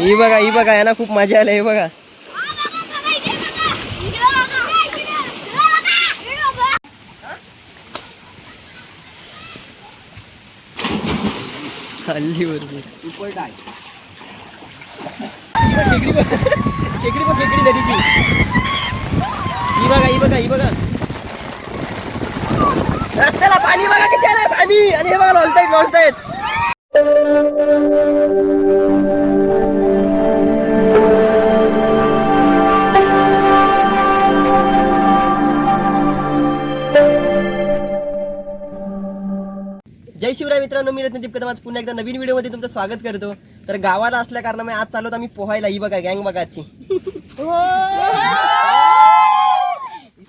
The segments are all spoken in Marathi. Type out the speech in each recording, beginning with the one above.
ही बघा ही बघा यांना खूप मजा आली हे बघा. हल्ली बरोबर खेकडी बघ खेकडी बघ खेकडी नदीची. ही बघा ही बघा ही बघा. रस्त्याला पाणी बघा किती आलंय पाणी. आणि हे बघा लोळतायत लोळतायत. जय शिवराय मित्रांनो मी रत्नदीप कदम. आज पुन्हा एकदा नवीन व्हिडिओमध्ये तुमचं स्वागत करतो. तर गावाला असल्या कारणामुळे आज चालवत आम्ही पोहायला. ही बघा गँग बघा आजची. हो.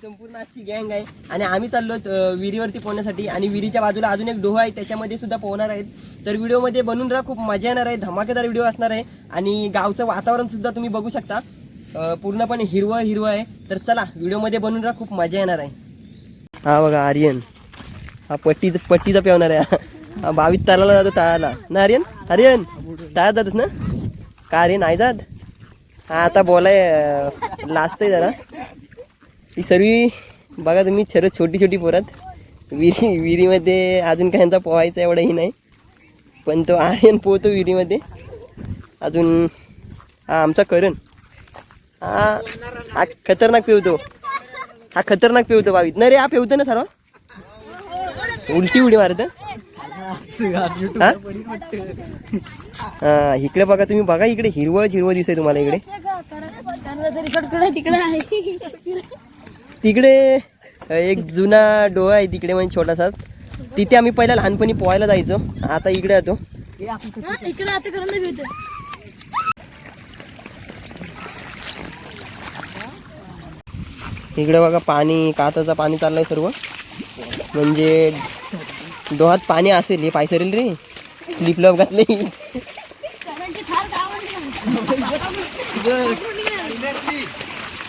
संपूर्ण आजची गँग आहे. आणि आम्ही चाललो विहिरीवरती पोहण्यासाठी. आणि विहिरीच्या बाजूला अजून एक डोहा आहे त्याच्यामध्ये सुद्धा पोहणार आहेत. तर व्हिडिओमध्ये बनून राहा खूप मजा येणार आहे. धमाकेदार व्हिडिओ असणार आहे. आणि गावचं वातावरण सुद्धा तुम्ही बघू शकता. पूर्णपणे हिरवं हिरवं आहे. तर चला व्हिडिओमध्ये बनून राहा खूप मजा येणार आहे. हा बघा आर्यन. हा पट्टी पट्टीचा पेवणार आहे. हा बावीस तालाला जातो ताळाला ना आर्यन? आर्यन ताळात जातोस ना? का आर्यन नाही जात? हा आता बोलाय लाजतंय जरा. ही सर्व बघा तुम्ही सर्व छोटी छोटी पोरात विहिरी विहिरीमध्ये अजून काहींचा पोहायचा एवढाही नाही. पण तो आर्यन पोहतो विहिरीमध्ये. अजून हा आमचा करण. हा हा खतरनाक पिवतो. हा खतरनाक पिवतो बावीत नाही रे हा पिवतो ना सर्व. उलटी उडी मारत हा? इकडे बघा तुम्ही बघा इकडे. हिरवं हिरवं दिसतंय तुम्हाला इकडे. तिकडे एक जुना डोहा आहे तिकडे म्हणजे छोटासा. तिथे आम्ही पहिला लहानपणी पोहायला जायचो. आता इकडे येतो. इकडे बघा पाणी काचाचं पाणी चाललंय सर्व. म्हणजे डोहात पाणी असेल हे पाय सरेल रे. लिप लप घातले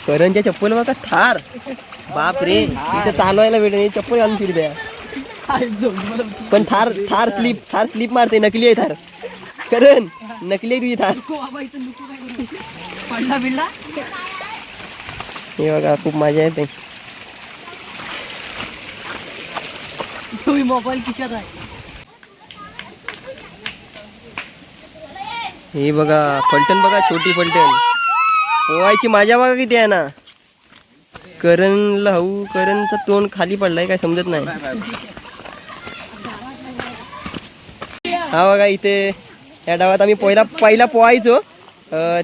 करंच्या चप्पल बघा थार. बाप रे इथं चालवायला भेट नाही चप्पल घालून फिरते. पण थार थार स्लीप थार स्लीप मारते नकली आहे थार. करण नकली आहे तुझी थार. हे बघा खूप मजा येते. मोबाईल खिशात आहे हे बघा फलटण बघा छोटी फलटण. पोवायची माझ्या बघा किती आहे ना. करणला हऊ करणचा तोंड खाली पडलाय काय समजत नाही. हा बघा इथे या डावात आम्ही पहिला पहिला पोहायचो.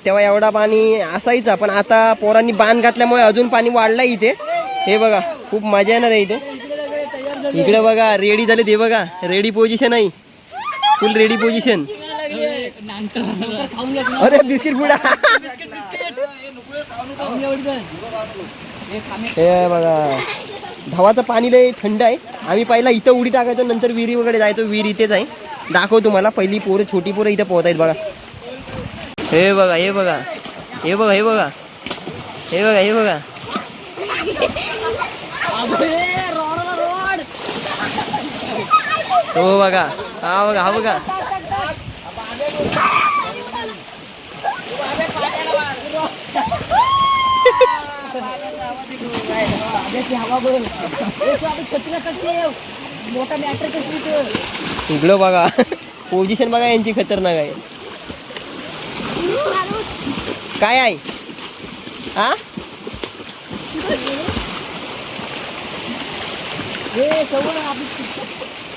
तेव्हा एवढा पाणी असायचा पण आता पोरांनी बांध घातल्यामुळे अजून पाणी वाढलंय इथे. हे बघा खूप मजा येणार आहे इथे. इकडे बघा रेडी झाले ते बघा. रेडी पोझिशन आहे. फुल रेडी पोझिशन अरे बिस्किट पुढा. हे बघा. धावाचं पाणी लय थंड आहे. आम्ही पहिला इथं उडी टाकायचो नंतर विहिरी वगैरे जायचो. विहीर इथेच आहे. दाखव तुम्हाला. पहिली पोरं छोटी पोरं इथं पोहत आहेत बघा. हे बघा हे बघा. हे बघा हे बघा. हे बघा हे बघा. हो बघा. हा बघा हा बघा. मोठा मॅटर कसली इकडं बघा. पोझिशन बघा यांची खतरनाक आहे. काय आहे? हा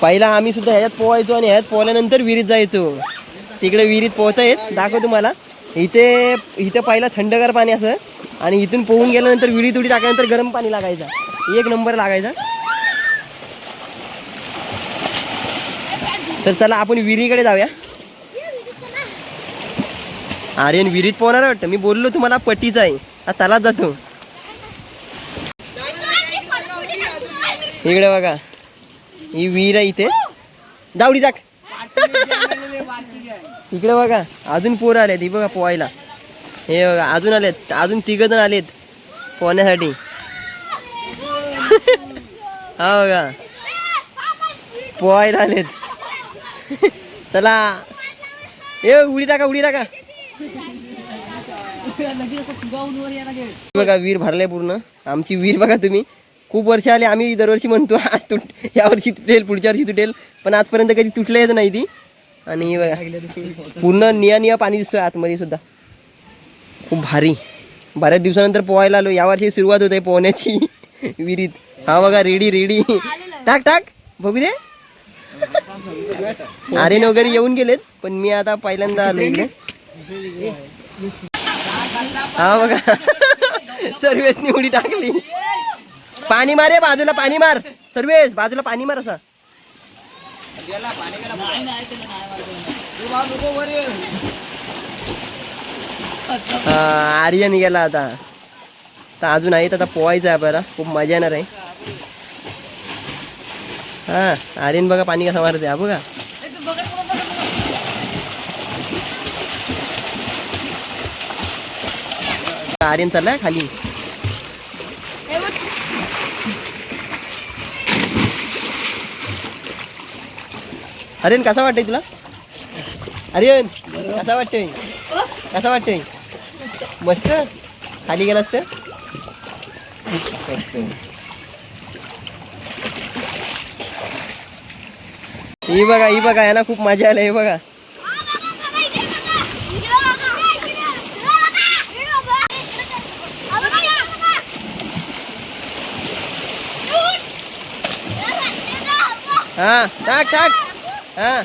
पहिला आम्ही सुद्धा ह्याच्यात पोहायचो आणि ह्यात पोहल्यानंतर विहिरीत जायचो. तिकडे विहिरीत पोहता येत? दाखव तुम्हाला. इथे इथे पहिला थंडगार पाणी असं. आणि इथून पोहून गेल्यानंतर विडी तुडी टाकल्यानंतर गरम पाणी लागायचा. एक नंबर लागायचा. तर चला आपण विहिरीकडे जाऊया. आर्यन विहिरीत पोहणार वाटतं? मी बोललो तुम्हाला पट्टीचा आहे. हा तलाच जातो. इकडे बघा. ही विहीर आहे इथे. जावडी टाक इकडे बघा अजून पोरं आलेत ही बघा पोहायला. हे बघा अजून आलेत अजून तिघ जण आलेत पोहण्यासाठी. हा बघा पोहायला आलेत. चला. ए उडी टाका उडी टाका. बघा वीर भरलाय पूर्ण. आमची वीर बघा तुम्ही. खूप वर्ष आले आम्ही दरवर्षी म्हणतो आज तुट या वर्षी तुटेल पुढच्या वर्षी तुटेल पण आजपर्यंत कधी तुटलेच नाही ती. आणि बघा. पूर्ण निया निया पाणी दिसतोय आतमध्ये सुद्धा. खूप भारी. बऱ्याच दिवसानंतर पोहायला आलो. यावर्षी सुरुवात होते पोहण्याची. विहिरीत हा बघा रेडी रेडी. टाक टाक. बघू दे. आर्यन वगैरे येऊन गेलेत पण मी आता पहिल्यांदा आलो इकडे. हा बघा. सर्वेसनी उडी टाकली. पाणी मारे बाजूला पाणी मार. सर्वेस बाजूला पाणी मार असा. हा, आर्यन गेला आता. तर अजून आहेत आता पोवायचं आहे आपल्याला खूप मजा येणार आहे. हा आर्यन बघा पाणी कसं मारते हा बघा. आर्यन चाललाय खाली. आर्यन कसा वाटतंय तुला? अरे कसा वाटतंय? कसा वाटतोय? मस्त? खाली गेलास तर? ही बघा ही बघा यांना खूप मजा आली हे बघा. हा टाक टाक. हा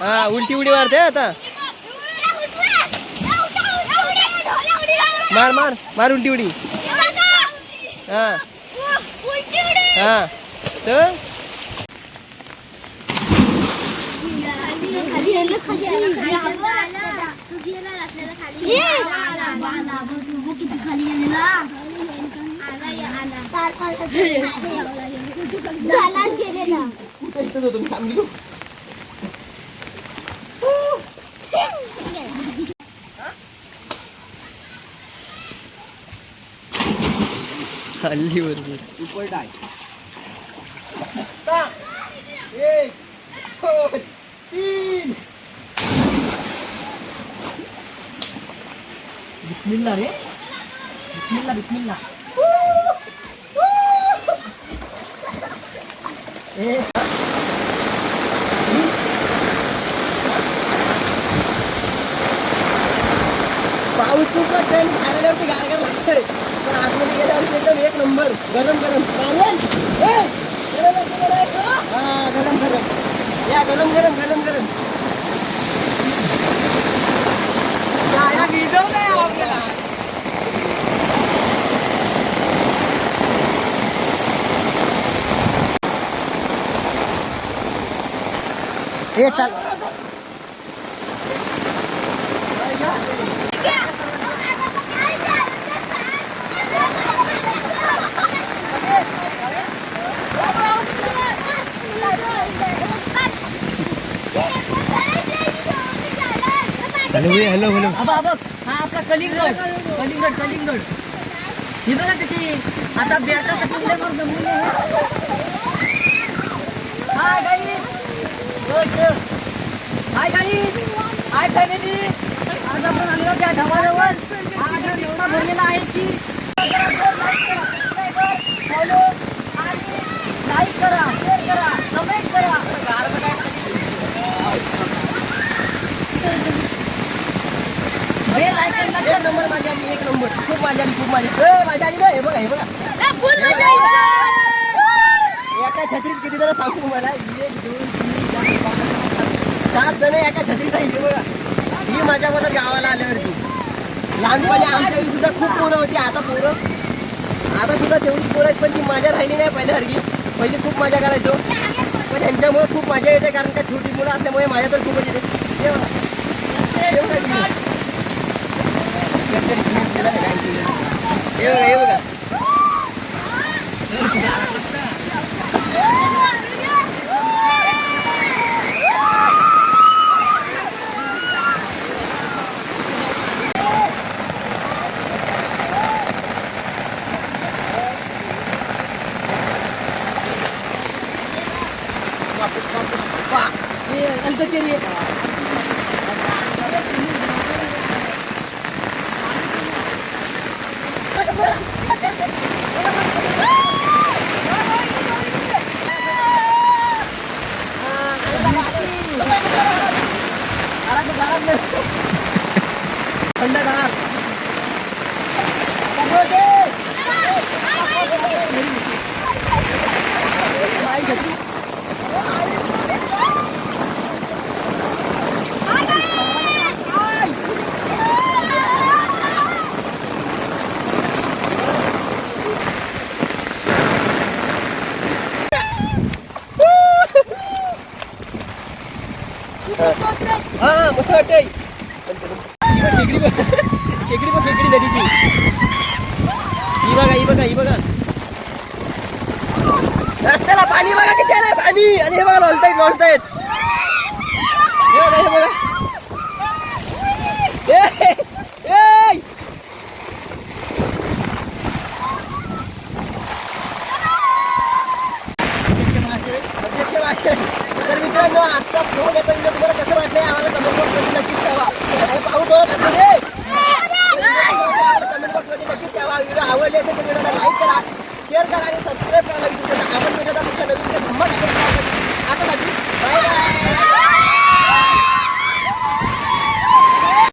हा उलटी उडी मारते आता. मार मार मार उलटी उडी. हा. हा. तर? इथंच एक दोन तीन. बिस्मिल्ला रे. बिस्मिल्ला बिस्मिल्ला. ए. पाऊस खूप लागतोय आणि खाण्यावरती गारगार लागतंय. पण आतमध्ये गेल्यावरती एकदम एक नंबर गरम गरम. चालेल गरम गरम आहे. हा गरम गरम. या गरम गरम गरम गरम. या, आपल्याला. हे चाल हॅलो हॅलो हॅलो हा आपला कलिंगड कलिंगड कलिंगड ही बघा कशी आता बेटा हाय गाई हाय गाई हाय फॅमिली आज आपण आलो त्या ढबाजवळ हा एवढा भरलेला आहे की फॉलो आणि लाईक करा शेअर करा कमेंट करा बेल आयकॉन एक नंबर माझी आली एक नंबर. खूप माझी आली खूप माझी ए, माझी आली ना हे बघा हे बघा. एका छत्रीत किती जण सांगू मला? एक दोन तीन चार पाच सात जण एका छत्रीत हे बघा. ही माझ्या बद्दल गावाला आल्यावरती. लहानपणी आमच्या सुद्धा खूप पोरं होती आता पोरं. आता सुद्धा तेवढी पोरं आहेत पण ती मजा राहिली नाही पहिल्यासारखी. पहिली खूप मजा करायचो. पण यांच्यामुळे खूप मजा येते कारण का छोटी मुलं असल्यामुळे माझ्या तर खूपच येते. हे बघा हे बघा Thank you. खेकडी बघ खेकडी बघ खेकडी नदीची. ही बघा ही बघा ही बघा. रस्त्याला पाणी बघा किती आलंय पाणी. आणि हे बघा लोळतायत लोळतायत. हे बघा हे बघा. आजचा फोन येतो व्हिडिओ म्हणजे तुम्हाला कसं वाटलं आम्हाला कमेंट बॉक्समध्ये नक्कीच ठेवा. पाऊस ओळख कमेंट बॉक्समध्ये नक्कीच ठेवा. व्हिडिओ आवडले असेल तर व्हिडिओला लाईक करा. शेअर करा आणि सबस्क्राईब करायला आपण व्हिडिओला तुमच्या नवीन गंमत